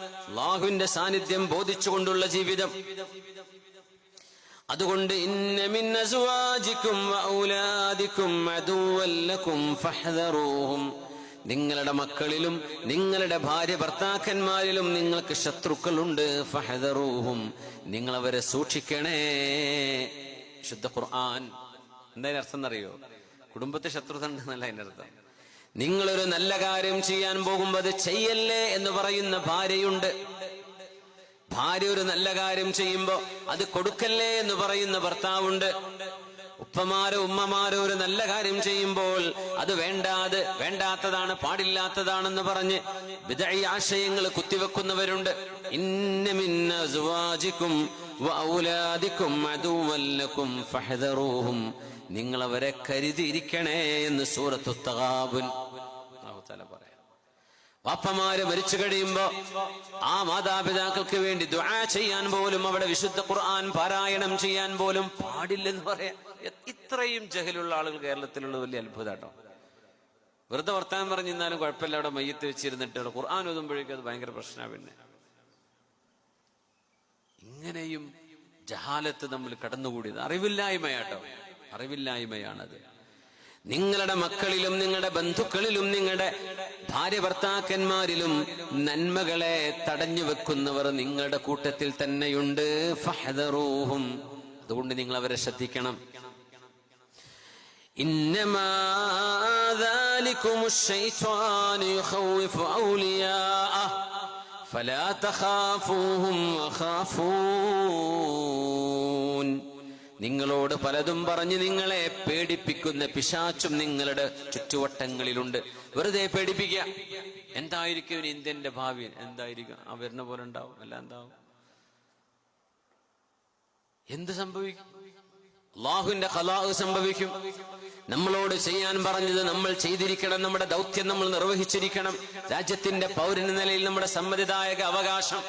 അള്ളാഹുവിന്റെ സാന്നിധ്യം ബോധിച്ചുകൊണ്ടുള്ള ജീവിതം. അതുകൊണ്ട് നിങ്ങളുടെ മക്കളിലും നിങ്ങളുടെ ഭാര്യ ഭർത്താക്കന്മാരിലും നിങ്ങൾക്ക് ശത്രുക്കളുണ്ട് ഫഹദറൂഹും. നിങ്ങൾ അവരെ സൂക്ഷിക്കണേ. ശുദ്ധ ഖുർആൻ. എന്തായാലും അർത്ഥം എന്നറിയോ? കുടുംബത്തെ ശത്രുത ഉണ്ടെന്നല്ല അതിന്റെ അർത്ഥം നിങ്ങളൊരു നല്ല കാര്യം ചെയ്യാൻ പോകുമ്പോൾ അത് ചെയ്യല്ലേ എന്ന് പറയുന്ന ഭാര്യയുണ്ട്. ഭാര്യ ഒരു നല്ല കാര്യം ചെയ്യുമ്പോൾ അത് കൊടുക്കല്ലേ എന്ന് പറയുന്ന ഭർത്താവുണ്ട്. ഉപ്പമാരോ ഉമ്മമാരോ ഒരു നല്ല കാര്യം ചെയ്യുമ്പോൾ അത് വേണ്ടാത് വേണ്ടാത്തതാണ് പാടില്ലാത്തതാണെന്ന് പറഞ്ഞ് വിദഴി ആശയങ്ങൾ കുത്തിവെക്കുന്നവരുണ്ട്. ഇന്ന മിന്ന സുവാജിക്കും വൗലാദിക്കും അതുവല്ലക്കും കരുതിയിരിക്കണേ എന്ന് സൂറത്തു തകാബുൻ വാപ്പമാര് മരിച്ചു കഴിയുമ്പോ ആ മാതാപിതാക്കൾക്ക് വേണ്ടി ദുആ ചെയ്യാൻ പോലും അവിടെ വിശുദ്ധ ഖുർആൻ പാരായണം ചെയ്യാൻ പോലും പാടില്ലെന്ന് പറയാം. ഇത്രയും ജഹലുള്ള ആളുകൾ കേരളത്തിലുള്ള വലിയ അത്ഭുതാട്ടോ. വെറുതെ വർത്താനം പറഞ്ഞിരുന്നാലും കുഴപ്പമില്ല അവിടെ മയ്യത്ത് വെച്ചിരുന്നിട്ട് ഖുർആൻ ഓതുമ്പോഴേക്കും അത് ഭയങ്കര പ്രശ്നമാണ് പിന്നെ. ഇങ്ങനെയും ജഹാലത്ത് നമ്മൾ കടന്നുകൂടിയത് അറിവില്ലായ്മയാട്ടോ. അറിവില്ലായ്മയാണത്. നിങ്ങളുടെ മക്കളിലും നിങ്ങളുടെ ബന്ധുക്കളിലും നിങ്ങളുടെ ഭാര്യ ഭർത്താക്കന്മാരിലും നന്മകളെ തടഞ്ഞു വെക്കുന്നവർ നിങ്ങളുടെ കൂട്ടത്തിൽ തന്നെയുണ്ട്. ഫഹദറൂഹും. അതുകൊണ്ട് നിങ്ങൾ അവരെ ശ്രദ്ധിക്കണം. ഫലാ തഖാഫൂഹും വഖാഫൂ നിങ്ങളോട് പലതും പറഞ്ഞ് നിങ്ങളെ പേടിപ്പിക്കുന്ന പിശാച്ചും നിങ്ങളുടെ ചുറ്റുവട്ടങ്ങളിലുണ്ട്. വെറുതെ പേടിപ്പിക്കുക. എന്തായിരിക്കും ഇനി ഇന്ത്യന്റെ ഭാവി എന്തായിരിക്കും? ആ വരുന്ന പോലെ ഉണ്ടാവും. അല്ല എന്താവും? എന്ത് സംഭവിക്കും? അള്ളാഹുവിന്റെ കലാഹ് സംഭവിക്കും. നമ്മളോട് ചെയ്യാൻ പറഞ്ഞത് നമ്മൾ ചെയ്തിരിക്കണം. നമ്മുടെ ദൗത്യം നമ്മൾ നിർവഹിച്ചിരിക്കണം. രാജ്യത്തിന്റെ പൗരന് നിലയിൽ നമ്മുടെ സമ്മതിദായക അവകാശം.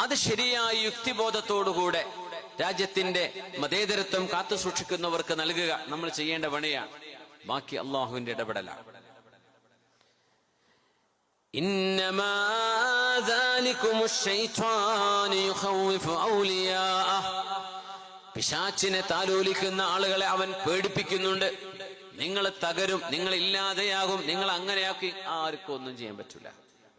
അത് ശരിയായ യുക്തിബോധത്തോടുകൂടെ രാജ്യത്തിന്റെ മതേതരത്വം കാത്തു സൂക്ഷിക്കുന്നവർക്ക് നൽകുക നമ്മൾ ചെയ്യേണ്ട പണിയാണ് ബാക്കി അള്ളാഹുവിന്റെ ഇടപെടലാണ് إنما ذلكم الشيطان يخوف أولياءه പിശാച്ചിനെ താലോലിക്കുന്ന ആളുകളെ അവൻ പേടിപ്പിക്കുന്നുണ്ട് നിങ്ങൾ തകരും നിങ്ങൾ ഇല്ലാതെയാകും നിങ്ങൾ അങ്ങനെയാക്കി ആർക്കും ഒന്നും ചെയ്യാൻ പറ്റില്ല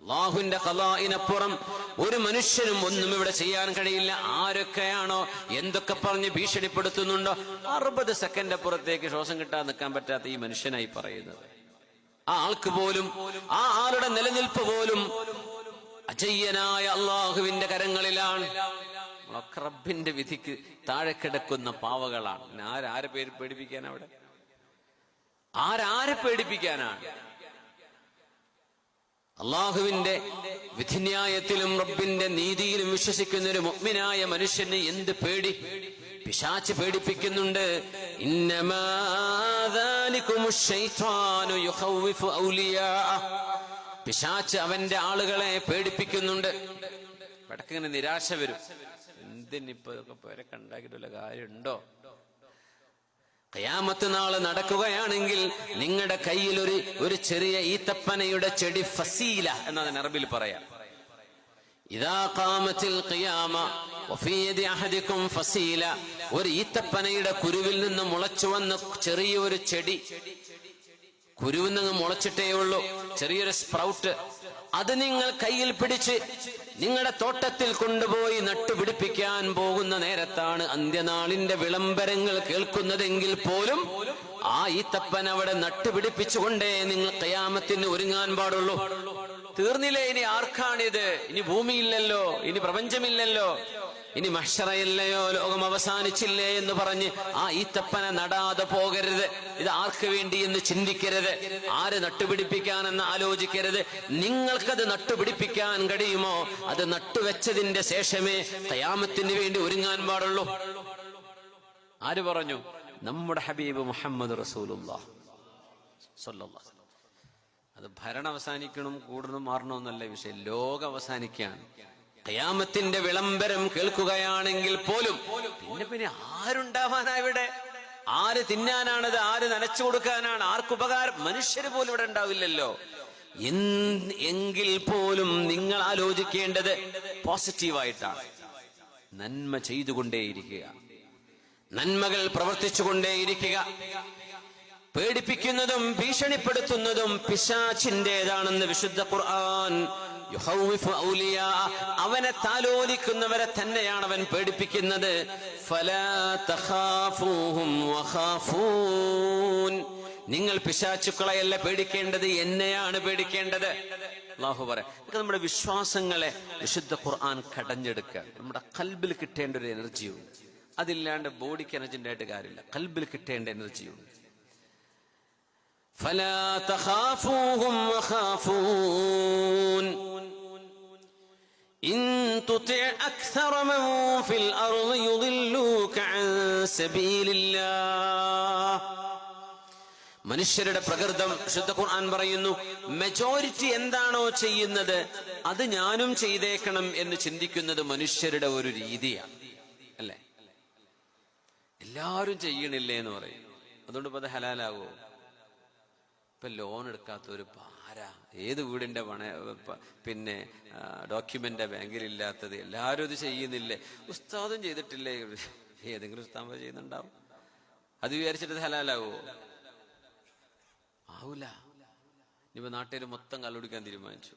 അള്ളാഹുവിന്റെ കലായിനപ്പുറം ഒരു മനുഷ്യനും ഒന്നും ഇവിടെ ചെയ്യാൻ കഴിയില്ല. ആരൊക്കെയാണോ എന്തൊക്കെ പറഞ്ഞ് ഭീഷണിപ്പെടുത്തുന്നുണ്ടോ അറുപത് സെക്കൻഡ് അപ്പുറത്തേക്ക് ശ്വാസം കിട്ടാൻ നിൽക്കാൻ പറ്റാത്ത ഈ മനുഷ്യനായി പറയുന്നത്. ആ ആൾക്ക് പോലും ആ ആളുടെ നിലനിൽപ്പ് പോലും അജയ്യനായ അള്ളാഹുവിന്റെ കരങ്ങളിലാണ്. റബ്ബിന്റെ വിധിക്ക് താഴെ കിടക്കുന്ന പാവകളാണ്. ആരാരെ പേര് പേടിപ്പിക്കാൻ അവിടെ? ആരാരെ പേടിപ്പിക്കാനാണ്? അള്ളാഹുവിന്റെ വിധിന്യായത്തിലും റബ്ബിന്റെ നീതിയിലും വിശ്വസിക്കുന്ന ഒരു മുഗ്മിനായ മനുഷ്യന് എന്ത് പേടി? പിശാച്ച് പേടിപ്പിക്കുന്നുണ്ട്. പിശാച്ച് അവന്റെ ആളുകളെ പേടിപ്പിക്കുന്നുണ്ട്. ഇടക്കിങ്ങനെ നിരാശ വരും. എന്തിനിപ്പോ ഇതൊക്കെ പേരൊക്കെ ഉണ്ടാക്കിയിട്ടുള്ള കാര്യമുണ്ടോ? കയാമത്ത് നാൾ നടക്കുകയാണെങ്കിൽ നിങ്ങളുടെ കയ്യിൽ ഒരു ഒരു ചെറിയ ഈത്തപ്പനയുടെ ചെടി ഫസീല എന്നതിന് അറബിൽ പറയാം. ഇതാ കാമത്തിൽ യദി അഹദിക്കും ഫസീല ഒരു ഈത്തപ്പനയുടെ കുരുവിൽ നിന്ന് മുളച്ചു വന്ന ചെറിയൊരു ചെടി കുരുവിൽ നിന്ന് മുളച്ചിട്ടേ ഉള്ളൂ ചെറിയൊരു സ്പ്രൗട്ട് അത് നിങ്ങൾ കയ്യിൽ പിടിച്ച് നിങ്ങളുടെ തോട്ടത്തിൽ കൊണ്ടുപോയി നട്ടുപിടിപ്പിക്കാൻ പോകുന്ന നേരത്താണ് അന്ത്യനാളിന്റെ വിളംബരങ്ങൾ കേൾക്കുന്നതെങ്കിൽ പോലും ആ ഈത്തപ്പൻ അവിടെ നട്ടുപിടിപ്പിച്ചുകൊണ്ടേ നിങ്ങൾ കയാമത്തിന് ഒരുങ്ങാൻ പാടുള്ളൂ. തീർന്നില്ലേ? ഇനി ആർക്കാണിത്? ഇനി ഭൂമിയില്ലല്ലോ? ഇനി പ്രപഞ്ചമില്ലല്ലോ? ഇനി മഷറയല്ലയോ? ലോകം അവസാനിച്ചില്ലേ എന്ന് പറഞ്ഞ് ആ ഈത്തപ്പന നടാതെ പോകരുത്. ഇത് ആർക്ക് വേണ്ടി എന്ന് ചിന്തിക്കരുത്. ആര് നട്ടുപിടിപ്പിക്കാനെന്ന് ആലോചിക്കരുത്. നിങ്ങൾക്കത് നട്ടുപിടിപ്പിക്കാൻ കഴിയുമോ? അത് നട്ടുവെച്ചതിന്റെ ശേഷമേ തയാമത്തിന് വേണ്ടി ഒരുങ്ങാൻ പാടുള്ളൂ. ആര് പറഞ്ഞു? നമ്മുടെ ഹബീബ് മുഹമ്മദ് റസൂലുള്ള അത് ഭരണം അവസാനിക്കണം കൂടണം മാറണമെന്നല്ല വിഷയം. ലോകം അവസാനിക്കുകയാണ്. ഖയാമത്തിന്റെ വിളംബരം കേൾക്കുകയാണെങ്കിൽ പോലും പിന്നെ പിന്നെ ആരുണ്ടാവാനാ ഇവിടെ ആര് തിന്നാനാണത് ആര് നനച്ചു കൊടുക്കാനാണ് ആർക്കുപകാരം മനുഷ്യര് പോലും ഇവിടെ ഉണ്ടാവില്ലല്ലോ. എങ്കിൽ പോലും നിങ്ങൾ ആലോചിക്കേണ്ടത് പോസിറ്റീവായിട്ടാണ്. നന്മ ചെയ്തുകൊണ്ടേയിരിക്കുക. നന്മകൾ പ്രവർത്തിച്ചുകൊണ്ടേയിരിക്കുക. പേടിപ്പിക്കുന്നതും ഭീഷണിപ്പെടുത്തുന്നതും പിശാച്ചിന്റേതാണെന്ന് വിശുദ്ധ ഖുർആൻ. അവനെ താലോലിക്കുന്നവരെ തന്നെയാണ് അവൻ പേടിപ്പിക്കുന്നത് ഫലാ തഖാഫൂഹും വഖാഫൂൻ. നിങ്ങൾ പിശാച്ചുക്കളെയല്ല പേടിക്കേണ്ടത് എന്നെയാണ് പേടിക്കേണ്ടത് അള്ളാഹു പറയാം ഇതൊക്കെ നമ്മുടെ വിശ്വാസങ്ങളെ വിശുദ്ധ ഖുർആൻ കടഞ്ഞെടുക്കുക നമ്മുടെ കൽബിൽ കിട്ടേണ്ട ഒരു എനർജിയുണ്ട് അതില്ലാണ്ട് ബോഡിക്ക് എനർജി ഉണ്ടായിട്ട് കാര്യമില്ല കൽബിൽ കിട്ടേണ്ട എനർജിയുണ്ട് فلا تخافوهم وخافون إن تطع أكثر من في الأرض يضلوك عن سبيل الله മനുഷ്യരുടെ പ്രകൃതം ശുദ്ധ ഖുർആൻ പറയുന്നു മെജോറിറ്റി എന്താണോ ചെയ്യുന്നത് അത് ഞാനും ചെയ്തേക്കണം എന്ന് ചിന്തിക്കുന്നത് മനുഷ്യരുടെ ഒരു രീതിയാണ് അല്ലേ എല്ലാവരും ചെയ്യണില്ലേ എന്ന് പറയും അതുകൊണ്ട് ഇപ്പൊ അത് ഹലാലാവോ ഇപ്പൊ ലോൺ എടുക്കാത്ത ഒരു പാര ഏത് വീടിന്റെ പണ പിന്നെ ഡോക്യുമെന്റ് ബാങ്കിലില്ലാത്തത്? എല്ലാവരും ഇത് ചെയ്യുന്നില്ലേ? ഉസ്താദും ചെയ്തിട്ടില്ലേ? ഏതെങ്കിലും ഉസ്താദ് ചെയ്യുന്നുണ്ടാവും. അത് വിചാരിച്ചിട്ട് ഹലാലാവോ? ആവൂല. ഇനിയിപ്പോ നാട്ടുകാർ മൊത്തം കല്ലുടിക്കാൻ തീരുമാനിച്ചു.